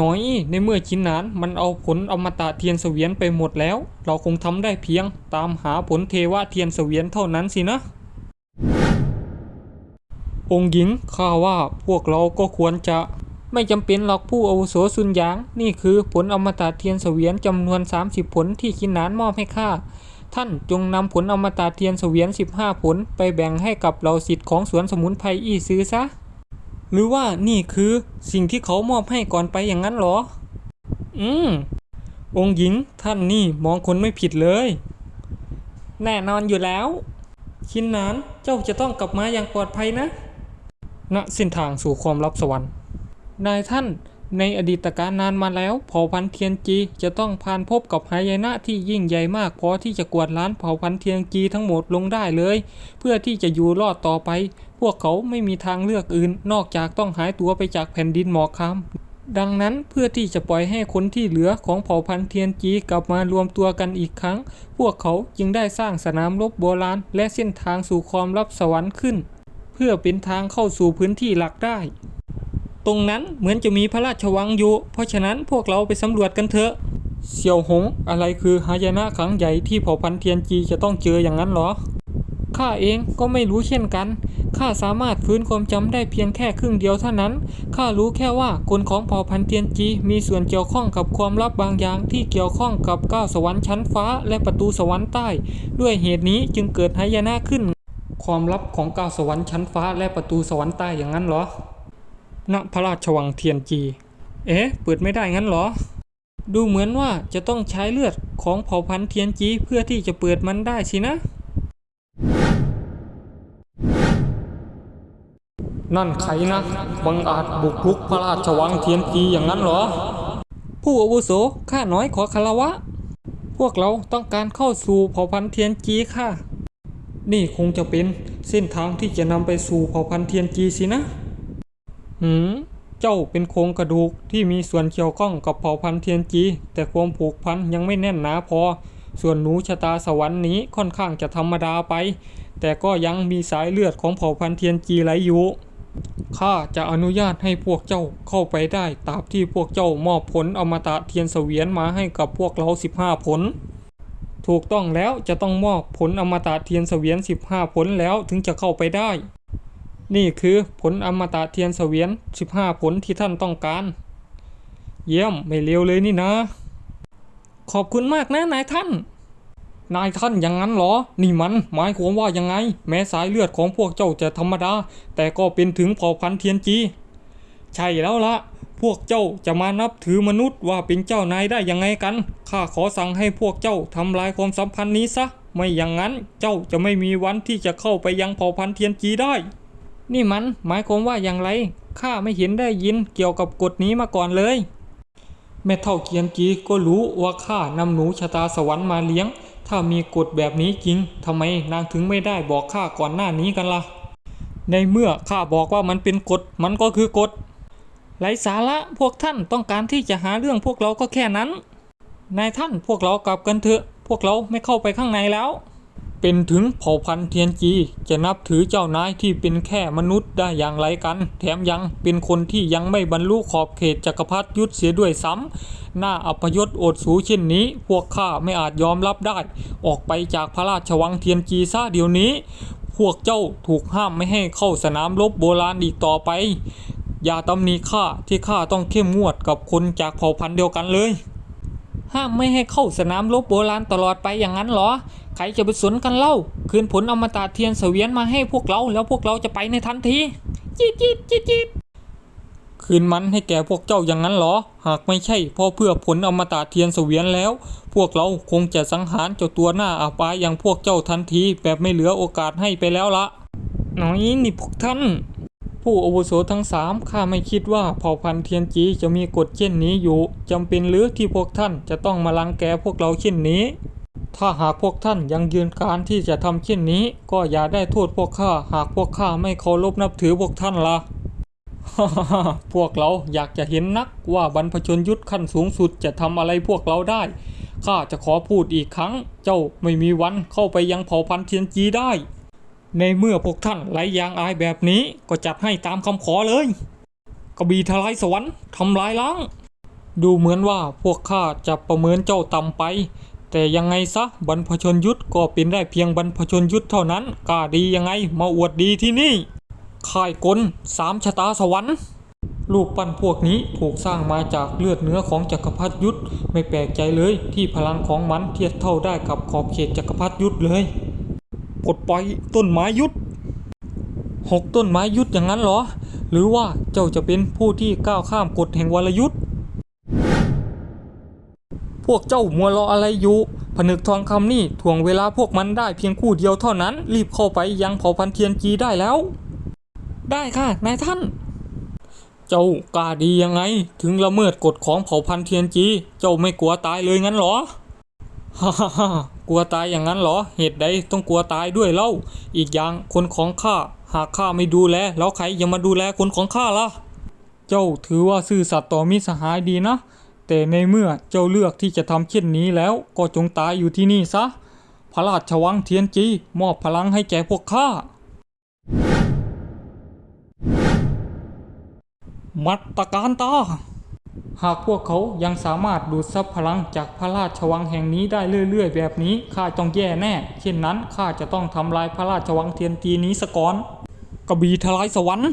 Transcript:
น้อยในเมื่อชิ้นหนานมันเอาผลอมตะเทียนเสวียนไปหมดแล้ว เราคงทำได้เพียง ตามหาผลเทวะเทียนเสวียนเท่านั้นสินะ องค์หญิงข้าว่าพวกเราก็ควรจะไม่จำเป็นหรอกผู้อาวุโสสุนหยาง นี่คือผลอมตะเทียนเสวียนจำนวน 30 ผลที่ชินหนานมอบให้ข้าท่านจงนำผลอมตะเทียนเสวียน 15 ผลไปแบ่งให้กับเหล่าสิทธิ์ของสวนสมุนไพรอีซื้อซะ หรือว่านี่คือสิ่งที่เขามอบให้ก่อนไปอย่างนั้นเหรอ อืม องค์หญิงท่านนี่มองคนไม่ผิดเลย แน่นอนอยู่แล้ว ชินนานเจ้าจะต้องกลับมาอย่างปลอดภัยนะ ณเส้นทางสู่ความลับสวรรค์ นายท่านในอดีตการนานมาแล้วเผ่าพันธุ์เทียนจีจะต้องผ่านพบกับหายนะที่ยิ่งใหญ่มากพอที่จะกวาดล้านเผ่าพันธุ์เทียนจีทั้งหมดลงได้เลย เพื่อที่จะอยู่รอดต่อไป พวกเขาไม่มีทางเลือกอื่น นอกจากต้องหายตัวไปจากแผ่นดินหมอกคามดังนั้นเพื่อที่จะปล่อยให้คนที่เหลือของเผ่าพันธุ์เทียนจีกลับมารวมตัวกันอีกครั้ง พวกเขาจึงได้สร้างสนามรบโบราณ และเส้นทางสู่ความลับสวรรค์ขึ้น เพื่อเป็นทางเข้าสู่พื้นที่หลักได้ ตรงนั้นเหมือนจะมีพระราชวังอยู่ เพราะฉะนั้นพวกเราไปสำรวจกันเถอะเสี่ยวหง อะไรคือหายนะครั้งใหญ่ที่เผ่าพันธุ์เทียนจีจะต้องเจออย่างนั้นหรอข้าเองก็ไม่รู้เช่นกัน ข้าสามารถฟื้นความจำได้เพียงแค่ครึ่งเดียวเท่านั้น ข้ารู้แค่ว่าคนของเผ่าพันธุ์เทียนจีมีส่วนเกี่ยวข้องกับความลับบางอย่างที่เกี่ยวข้องกับก้าวสวรรค์ชั้นฟ้าและประตูสวรรค์ใต้ ด้วยเหตุนี้จึงเกิดหายนะขึ้น ความลับของก้าวสวรรค์ชั้นฟ้าและประตูสวรรค์ใต้อย่างนั้นเหรอ ณ พระราชวังเทียนจี เอ๊ะ เปิดไม่ได้งั้นเหรอดูเหมือนว่าจะต้องใช้เลือดของเผ่าพันธุ์เทียนจีเพื่อที่จะเปิดมันได้สินะ นั่นใครนะบังอาจบุกรุกพระราชวังเทียนจีอย่างนั้นเหรอ ผู้อาวุโสข้าน้อยขอคารวะ พวกเราต้องการเข้าสู่เผ่าพันธุ์เทียนจีค่ะ นี่คงจะเป็นเส้นทางที่จะนำไปสู่เผ่าพันธุ์เทียนจีสินะ หืม เจ้าเป็นโครงกระดูกที่มีส่วนเกี่ยวข้องกับเผ่าพันธุ์เทียนจี แต่ความผูกพันยังไม่แน่นหนาพอ ส่วนหนูชะตาสวรรค์นี้ค่อนข้างจะธรรมดาไป แต่ก็ยังมีสายเลือดของเผ่าพันธุ์เทียนจีไหลอยู่ ข้าจะอนุญาตให้พวกเจ้าเข้าไปได้ตราบที่พวกเจ้ามอบผลอมตะเทียนเสวียนมาให้กับพวกเรา15ผล ถูกต้องแล้วจะต้องมอบผลอมตะเทียนเสวียน15ผลแล้วถึงจะเข้าไปได้ นี่คือผลอมตะเทียนเสวียน15ผลที่ท่านต้องการ เยี่ยมไม่เลวเลยนี่นะ ขอบคุณมากนะนายท่าน นายท่านอย่างนั้นเหรอ นี่มันหมายความว่ายังไง แม้สายเลือดของพวกเจ้าจะธรรมดา แต่ก็เป็นถึงเผ่าพันธุ์เทียนจี ใช่แล้วละพวกเจ้าจะมานับถือมนุษย์ว่าเป็นเจ้านายได้ยังไงกัน ข้าขอสั่งให้พวกเจ้าทำลายความสัมพันธ์นี้ซะ ไม่อย่างนั้นเจ้าจะไม่มีวันที่จะเข้าไปยังเผ่าพันธุ์เทียนจีได้ นี่มันหมายความว่าอย่างไร ข้าไม่เห็นได้ยินเกี่ยวกับกฎนี้มาก่อนเลย แม่เท่าเกียนจีก็รู้ว่าข้านำหนูชะตาสวรรค์มาเลี้ยง ถ้ามีกฎแบบนี้จริงทำไมนางถึงไม่ได้บอกข้าก่อนหน้านี้กันล่ะ ในเมื่อข้าบอกว่ามันเป็นกฎมันก็คือกฎไร้สาระพวกท่านต้องการที่จะหาเรื่องพวกเราก็แค่นั้น นายท่านพวกเรากลับกันเถอะ พวกเราไม่เข้าไปข้างในแล้ว เป็นถึงเผ่าพันธุ์เทียนจี จะนับถือเจ้านายที่เป็นแค่มนุษย์ได้อย่างไรกัน แถมยังเป็นคนที่ยังไม่บรรลุขอบเขตจักรพรรดิยุทธเสียด้วยซ้ำหน้าอัปยศอดสูเช่นนี้ พวกข้าไม่อาจยอมรับได้ ออกไปจากพระราชวังเทียนจีซะเดี๋ยวนี้ พวกเจ้าถูกห้ามไม่ให้เข้าสนามรบโบราณอีกต่อไป อย่าตำหนิข้าที่ข้าต้องเข้มงวดกับคนจากเผ่าพันธุ์เดียวกันเลย ห้ามไม่ให้เข้าสนามรบโบราณตลอดไปอย่างนั้นเหรอ ใครจะไปสนกันเล่า คืนผลอมตะเทียนเสวียนมาให้พวกเราแล้วพวกเราจะไปในทันทีจี๊ดจี๊ดจี๊ดจี๊ดคืนมันให้แก่พวกเจ้าอย่างนั้นเหรอ หากไม่ใช่เพราะเพื่อผลอมตะเทียนเสวียนแล้ว พวกเราคงจะสังหารเจ้าตัวหน้าอาปายอย่างพวกเจ้าทันทีแบบไม่เหลือโอกาสให้ไปแล้วละน้อยนี่พวกท่าน ผู้อาวุโสทั้งสามข้าไม่คิดว่าเผ่าพันธุ์เทียนจีจะมีกฎเช่นนี้อยู่จำเป็นหรือที่พวกท่านจะต้องมาลังแกพวกเราเช่นนี้ ถ้าหากพวกท่านยังยืนการที่จะทำเช่นนี้ ก็อย่าได้โทษพวกข้าหากพวกข้าไม่เคารพนับถือพวกท่านละพวกเราอยากจะเห็นนักว่าบรรพชนยุทธขั้นสูงสุดจะทำอะไรพวกเราได้ข้าจะขอพูดอีกครั้ง เจ้าไม่มีวันเข้าไปยังเผ่าพันธุ์เทียนจีได้ ในเมื่อพวกท่านไร้ยางอายแบบนี้ก็จัดให้ตามคำขอเลยกระบีทลายสวรรค์ทำลายล้าง ดูเหมือนว่าพวกข้าจะประเมินเจ้าต่ำไป แต่ยังไงซะบรรพชนยุทธก็เป็นได้เพียงบรรพชนยุทธเท่านั้นกล้าดียังไงมาอวดดีที่นี่ค่ายกลสามชะตาสวรรค์รูปปั้นพวกนี้ถูกสร้างมาจากเลือดเนื้อของจักรพรรดิยุทธไม่แปลกใจเลยที่พลังของมันเทียบเท่าได้กับขอบเขตจักรพรรดิยุทธเลยปลดปล่อยต้นไม้ยุทธหกต้นไม้ยุทธอย่างนั้นเหรอ หรือว่าเจ้าจะเป็นผู้ที่ก้าวข้ามกฎแห่งวรยุทธ พวกเจ้ามัวรออะไรอยู่ผนึกทองคำนี่ถ่วงเวลาพวกมันได้เพียงคู่เดียวเท่านั้น รีบเข้าไปยังเผ่าพันเทียนจีได้แล้ว ได้ค่ะนายท่าน เจ้ากล้าดียังไง ถึงละเมิดกฎของเผ่าพันเทียนจี เจ้าไม่กลัวตายเลยงั้นหรอฮ่าฮ่าฮ่ากลัวตายอย่างนั้นหรอ เหตุใดต้องกลัวตายด้วยเล่า อีกอย่างคนของข้า หากข้าไม่ดูแล แล้วใครจะมาดูแลคนของข้าล่ะ เจ้าถือว่าซื่อสัตย์ต่อมิสหายดีนะ แต่ในเมื่อเจ้าเลือกที่จะทำเช่นนี้แล้วก็จงตายอยู่ที่นี่ซะ พระราชวังเทียนจีมอบพลังให้แก่พวกข้า มัตตการตา หากพวกเขายังสามารถดูดซับพลังจากพระราชวังแห่งนี้ได้เรื่อย ๆ แบบนี้ข้าต้องแย่แน่ เช่นนั้นข้าจะต้องทำลายพระราชวังเทียนตีนี้สะก่อนกบีทลายสวรรค์